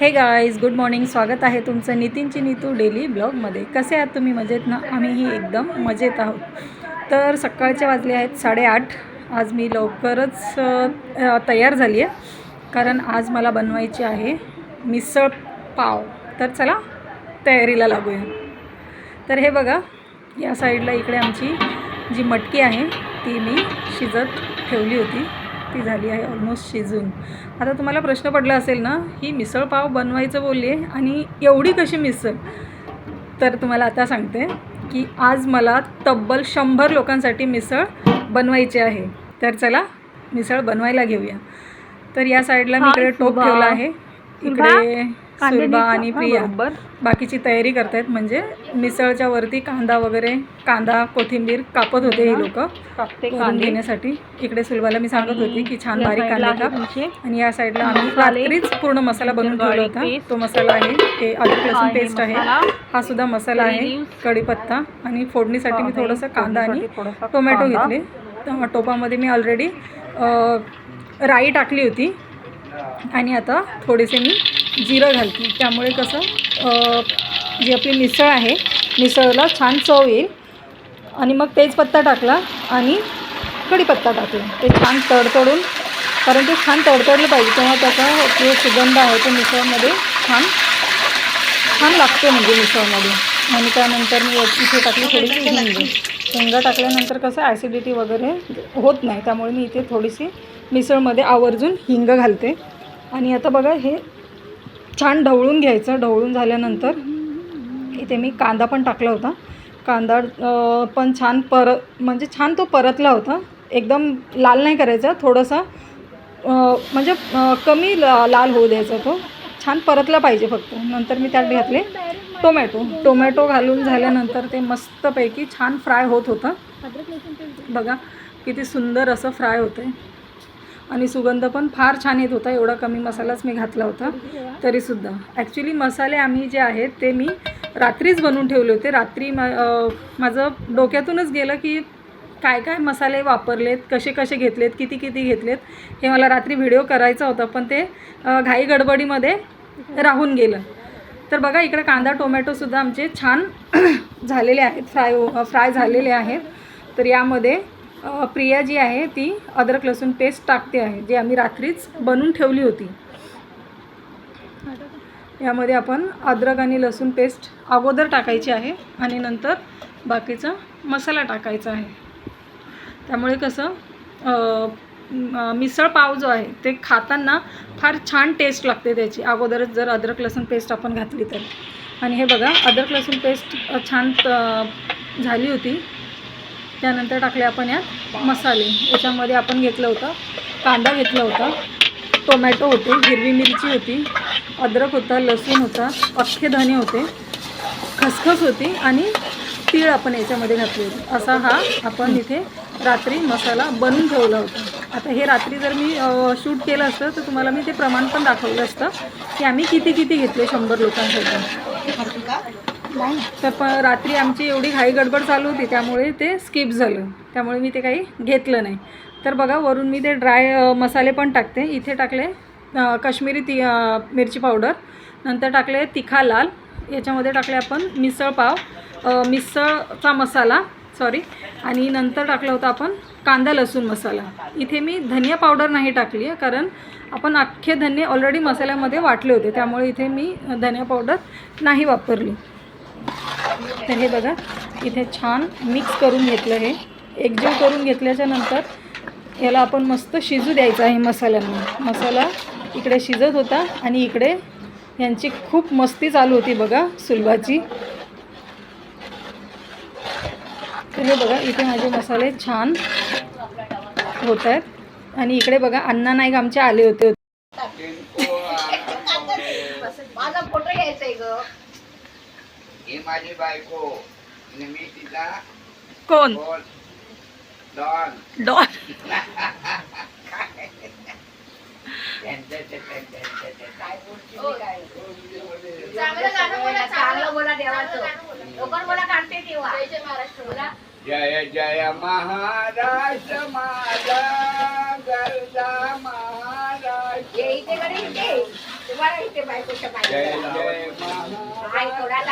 हे guys good morning स्वागत आहे तुमचं नितीनची नीतू डेली ब्लॉगमध्ये कसे आहात तुम्ही? मजेत ना? आम्हीही एकदम मजेत आहोत. तर सकाळचे वाजले आहेत साडेआठ. आज मी लवकरच तयार झाली आहे. कारण आज मला बनवायची आहे मिसळ पाव. तर चला तयारीला लागूया. तर हे बघा या साईडला इकडे आमची जी मटकी आहे ती मी शिजत ठेवली होती. ती झाली आहे ऑलमोस्ट शिजून. आता तुम्हाला प्रश्न पडला असेल ना ही मिसळ पाव बनवायचं बोलली आहे आणि एवढी कशी मिसळ? तर तुम्हाला आता सांगते की आज मला तब्बल शंभर लोकांसाठी मिसळ बनवायची आहे. तर चला मिसळ बनवायला घेऊया. तर या साईडला मी इकडे टोप ठेवला आहे. इकडे सुलभा आणि प्रिया बाकीची तयारी करतायत. म्हणजे मिसळच्या वरती कांदा वगैरे कांदा कोथिंबीर कापत होते हे लोक. करून घेण्यासाठी. इकडे सुलभाला मी सांगत होती की छान बारीक कांदे काप. आणि या साईडला आम्ही रात्रीच पूर्ण मसाला बनवून ठेवला होता. तो मसाला आहे. हे अद्रक लसूण पेस्ट आहे. हा सुद्धा मसाला आहे. कढीपत्ता आणि फोडणीसाठी मी थोडंसं कांदा आणि टोमॅटो घेतले. टोपामध्ये मी ऑलरेडी राई टाकली होती. आणि आता थोडेसे मी जिरं घालते. त्यामुळे कसं जी आपली मिसळ आहे मिसळला छान चव येईल. आणि मग तेजपत्ता टाकला आणि कढीपत्ता टाकला. ते छान तडतडून कारण ते छान तडतडलं पाहिजे तेव्हा त्याचा जो सुगंध आहे तो मिसळमध्ये छान छान लागतो म्हणजे मिसळमध्ये. आणि त्यानंतर मी इथे टाकली थोडीशी हिंग. हिंग टाकल्यानंतर कसं ॲसिडिटी वगैरे होत नाही त्यामुळे मी इथे थोडीशी मिसळमध्ये आवर्जून हिंग घालते. आणि आता बघा हे छान ढवळून घ्यायचं. ढवळून झाल्यानंतर इथे मी कांदा पण टाकला होता. कांदा पण छान पर म्हणजे छान तो परतला होता. एकदम लाल नाही करायचा. थोडंसं म्हणजे कमी ला लाल होऊ द्यायचा तो. छान परतला पाहिजे फक्त. नंतर मी त्यात घातले टोमॅटो. टोमॅटो घालून झाल्यानंतर ते मस्तपैकी छान फ्राय होत होतं. बघा किती सुंदर असं फ्राय होतं आहे आणि सुगंध पण फार छान येत होता. एवढा कमी मसालाच मी घातला होता. तरीसुद्धा. ॲक्च्युली मसाले आम्ही जे आहेत ते मी रात्रीच बनवून ठेवले होते. रात्री मा माझं डोक्यातूनच गेलं की काय काय मसाले वापरलेत कसे कसे घेतलेत किती किती घेतलेत हे मला रात्री व्हिडिओ करायचा होता पण ते घाई गडबडीमध्ये राहून गेलं. तर बघा इकडे कांदा टोमॅटोसुद्धा आमचे छान झालेले आहेत. फ्राय फ्राय झालेले आहेत. तर यामध्ये प्रिया जी आहे ती अद्रक लसूण पेस्ट टाकते आहे जी आम्ही रात्रीच बनवून ठेवली होती. यामध्ये आपण अद्रक आणि लसूण पेस्ट अगोदर टाकायची आहे आणि नंतर बाकीचा मसाला टाकायचा आहे. त्यामुळे कसं मिसळ पाव जो आहे ते खाताना फार छान टेस्ट लागते त्याची. अगोदरच जर अद्रक लसूण पेस्ट आपण घातली तर. आणि हे बघा अद्रक लसूण पेस्ट छान झाली होती. त्यानंतर टाकले आपण यात मसाले. याच्यामध्ये आपण घेतलं होतं कांदा घेतला होता टोमॅटो होते हिरवी मिरची होती अद्रक होता लसूण होता अख्खे धने होते खसखस होती आणि तीळ आपण याच्यामध्ये घातली होती. असा हा आपण इथे रात्री मसाला बनवून ठेवला होता. आता हे रात्री जर मी शूट केलं असतं तर तुम्हाला मी ते प्रमाण पण दाखवलं असतं की आम्ही किती किती घेतले शंभर लोकांसाठी. तर प रात्री आमची एवढी घाई गडबड चालू होती त्यामुळे ते स्किप झालं. त्यामुळे मी ते काही घेतलं नाही. तर बघा वरून मी ते ड्राय मसाले पण टाकते. इथे टाकले अ, काश्मीरी ती मिरची पावडर नंतर टाकले तिखा लाल. याच्यामध्ये टाकले आपण मिसळ पाव मिसळचा मसाला सॉरी आणि नंतर टाकलं होतं आपण कांदा लसूण मसाला. इथे मी धनिया पावडर नाही टाकली आहे कारण आपण अख्खे धने ऑलरेडी मसाल्यामध्ये वाटले होते. त्यामुळे इथे मी धनिया पावडर नाही वापरली. तर हे बघा इथे छान मिक्स करून घेतलं हे. एकजीव करून घेतल्याच्या नंतर याला आपण मस्त शिजू द्यायचं आहे मसाल्यांना. मसाला इकडे शिजत होता आणि इकडे यांची खूप मस्ती चालू होती बघा सुलभाची. तर हे बघा इथे माझे मसाले छान होत आहेत. आणि इकडे बघा अण्णा नाईक आमचे आले होते. माझा फोटो घ्यायचाय ग. माझी बायको. आणि मी तिचा कोण? डॉन. डॉन. त्यांच्या- त्यांच्या- त्यांच्या- त्यांच्या- काय बोलते मी काय चांगलं गाणं बोला चांगलं बोला देवाचं लोकं बोला काढते तेव्हा बोला. जय जय महाराष्ट्र माझा गरजा ये इथे कडे इथे तुम्हाला इथे बायकोच्या जय बायकोला.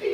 जय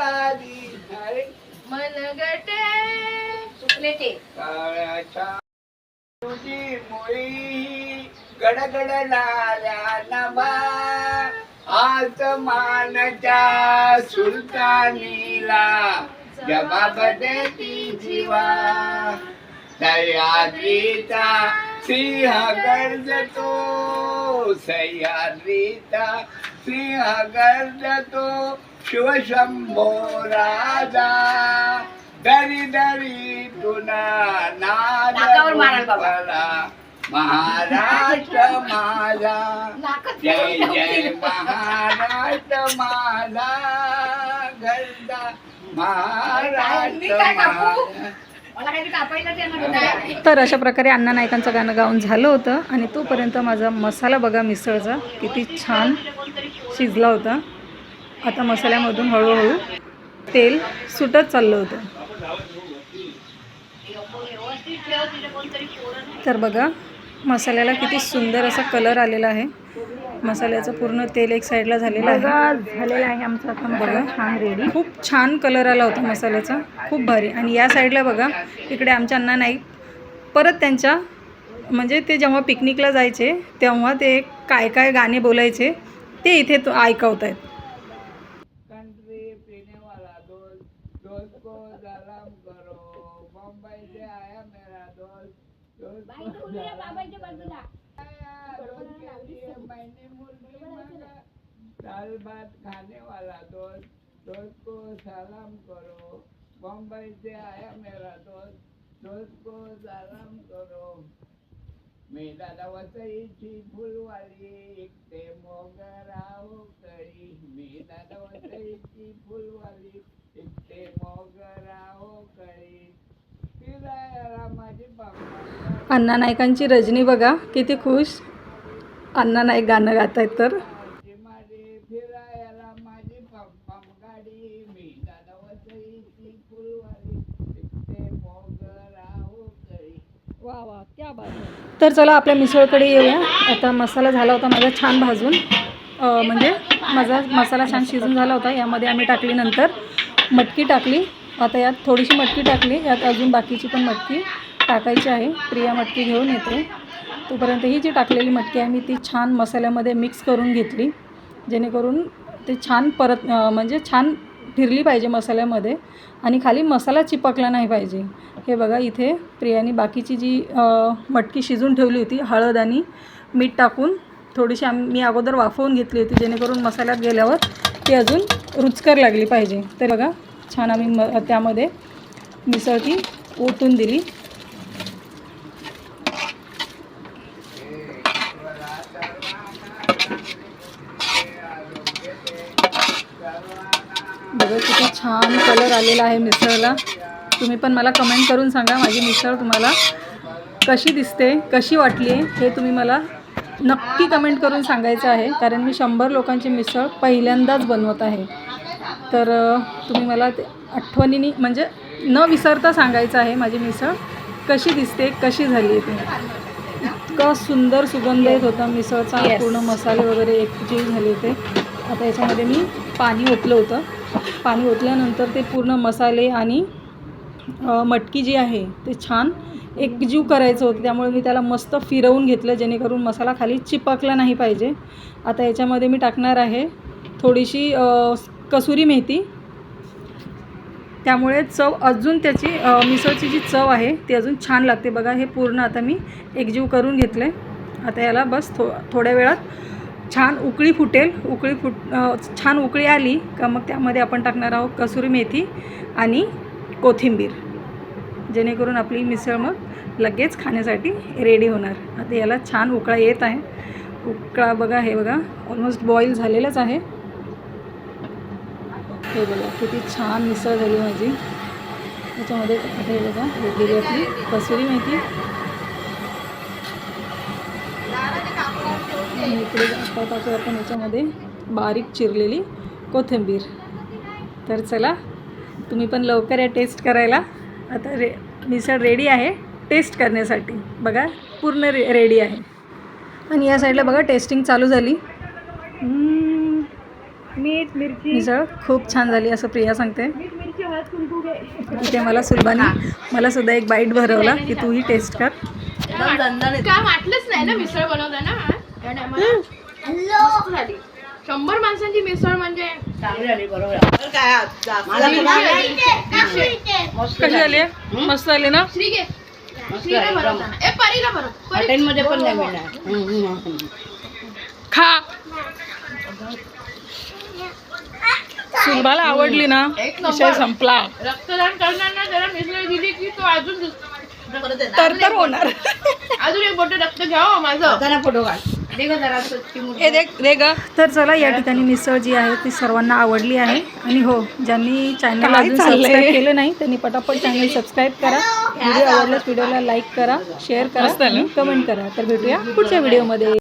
कोलारी अरे मनगटे. चुकले ते. काळ्या छाती तुझी मुळी गडगडणाऱ्या नभा आसमानच्या सुलतानीला जबाब देती जीवा. सह्याद्रीचा सिंह गर्जतो सह्याद्रीचा सिंह गर्जतो. शिवशंभो राजा दरी दरी तुना नाद नाकावर माराल बाबा. रुपला महाराष्ट्र माझा. जय जय. महाराष्ट्र माझा. गर्दा महाराष्ट्र तर अशा प्रकारे अण्णा नायकांचं गाणं गाऊन झालं होतं आणि तोपर्यंत माझा मसाला बघा मिसळचा किती छान शिजला होता. आता मसाल्यामधून हळूहळू तेल सुटत चाललं होतं. तर बघा मसाल्याला किती सुंदर असा कलर आलेला आहे. मसाल्याचं पूर्ण तेल एक साईडला झालेलं आहे. झालेला आहे आमचा आता बघा छान रेडी खूप छान कलर आला होता मसाल्याचा. खूप भारी. आणि या साईडला बघा इकडे आमच्या अण्णा नाईक परत त्यांच्या म्हणजे ते जेव्हा पिकनिकला जायचे तेव्हा ते काय काय गाणे बोलायचे ते इथे तो ऐकवत आहेत कंट्री पीने वाला दोस्त दोस्त को सलाम करो बम्बई से आया मेरा दोस्त दोस्त बाई, तू उभी राहा बाबांच्या बाजूला. आया, दोस्त के लिए मैंने मुर्गी मांगा दाल भात खाने वाला दोस्त दोस्त को सलाम करो बम्बई से आया मेरा दोस्त दोस्त को सलाम करो मी दादा वसईची फुलवाली एकटे मोगराव कळी मी दादा वसईची फुलवाली एकटे मोगराव कळी फिरायला माझी बाबा अण्णा नायकांची रजनी बघा किती खुश. अण्णा नाईक गाणं गात आहेत तर माझी माझी फिरायला माझी पंपम गाडी मी दादा वसईची फुलवाली एकटे मोगराव कळी वा वा क्या बात तर चला आपल्या मिसळकडे येऊया. आता मसाला झाला होता माझा छान भाजून. म्हणजे माझा मसाला छान शिजून झाला होता. यामध्ये आम्ही टाकली नंतर मटकी टाकली. आता यात थोडीशी मटकी टाकली. यात अजून बाकीची पण मटकी टाकायची आहे. प्रिया मटकी घेऊन येते. तोपर्यंत ही जी टाकलेली मटकी आहे मी ती छान मसाल्यामध्ये मिक्स करून घेतली. जेणेकरून ते छान परत म्हणजे छान फिरली पाहिजे मसाल्यामध्ये आणि खाली मसाला चिपकला नाही पाहिजे. हे बघा इथे प्रियाने बाकीची जी मटकी शिजून ठेवली होती हळद आणि मीठ टाकून थोडीशी आम मी अगोदर वाफवून घेतली होती जेणेकरून मसाल्यात गेल्यावर ती अजून रुचकर लागली पाहिजे. तर बघा छान आम्ही म त्यामध्ये मिसळ ती ओतून दिली बघा किती छान कलर आलेला आहे मिसळला. तुम्ही पण मला कमेंट करून सांगा माझी मिसळ तुम्हाला कशी दिसते कशी वाटली हे तुम्ही मला नक्की कमेंट करून सांगायचं आहे. कारण मी शंभर लोकांची मिसळ पहिल्यांदाच बनवत आहे. तर तुम्ही मला ते आठवणीने म्हणजे न विसरता सांगायचं आहे माझी मिसळ कशी दिसते कशी झाली ती. इतका सुंदर सुगंध येत होता मिसळचा. पूर्ण मसाले वगैरे एकजीव झाले होते. आता याच्यामध्ये मी पाणी ओतलं होतं. पाणी ओतल्यानंतर ते पूर्ण मसाले आणि मटकी जी आहे ते छान एकजीव करायचं होतं. त्यामुळे मी त्याला मस्त फिरवून घेतलं जेणेकरून मसाला खाली चिपकला नाही पाहिजे. आता याच्यामध्ये मी टाकणार आहे थोडीशी कसुरी मेथी. त्यामुळे चव अजून त्याची मिसळची जी चव आहे ती अजून छान लागते. बघा हे पूर्ण आता मी एकजीव करून घेतलं आहे आता याला बस थो थोड्या वेळात छान उकळी फुटेल उकळी फुट छान उकळी आली का मग त्यामध्ये आपण टाकणार आहोत कसुरी मेथी आणि कोथिंबीर. जेणेकरून आपली मिसळ मग लगेच खाण्यासाठी रेडी होणार. आता याला छान उकळा येत आहे. उकळा बघा हे बघा ऑलमोस्ट बॉईल झालेलंच आहे. हे बघा किती छान मिसळ झाली माझी. त्याच्यामध्ये हे बघा वेगवेगळी आपली कसुरी मेथी. आणि इकडे आता टाकू आपण याच्यामध्ये बारीक चिरलेली कोथिंबीर. तर चला तुम्ही पण लवकर या टेस्ट करायला. आता रे मिसळ रेडी आहे टेस्ट करण्यासाठी. बघा पूर्ण रे रेडी आहे. आणि या साईडला बघा टेस्टिंग चालू झाली. मीठ मिरची. मिसळ खूप छान झाली असं प्रिया सांगते. मीठ मिरची हळद कुंकू घे तिथे मला सुलभानी मला सुद्धा एक बाईट भरवला की तूही टेस्ट कर. काय वाटलंच नाही ना मिसळ बनवताना. या शंभर माणसांची मिसळ म्हणजे कशी झाली आहे. मस्त झाली. ना? हॉटेलमध्ये पण नाही मिळणार. खा. सुलभाला आवडली ना? विषय संपला. रक्तदान करणाऱ्यांना जरा मिसळ दिली की तो अजून तर तर होणार. अजून एक बोट रक्त घ्या हो माझं फोटो काढ. दे गं. तर चला या ठिकाणी मिसळ जी आहे ती सर्वांना आवडली आहे. आणि हो ज्यांनी चॅनल अजून सबस्क्राईब केलं नाही त्यांनी पटापट चॅनल सबस्क्राईब करा. व्हिडिओ आवडल्यास व्हिडिओला लाईक करा शेअर करा आणि कमेंट करा. तर भेटूया पुढच्या व्हिडिओमध्ये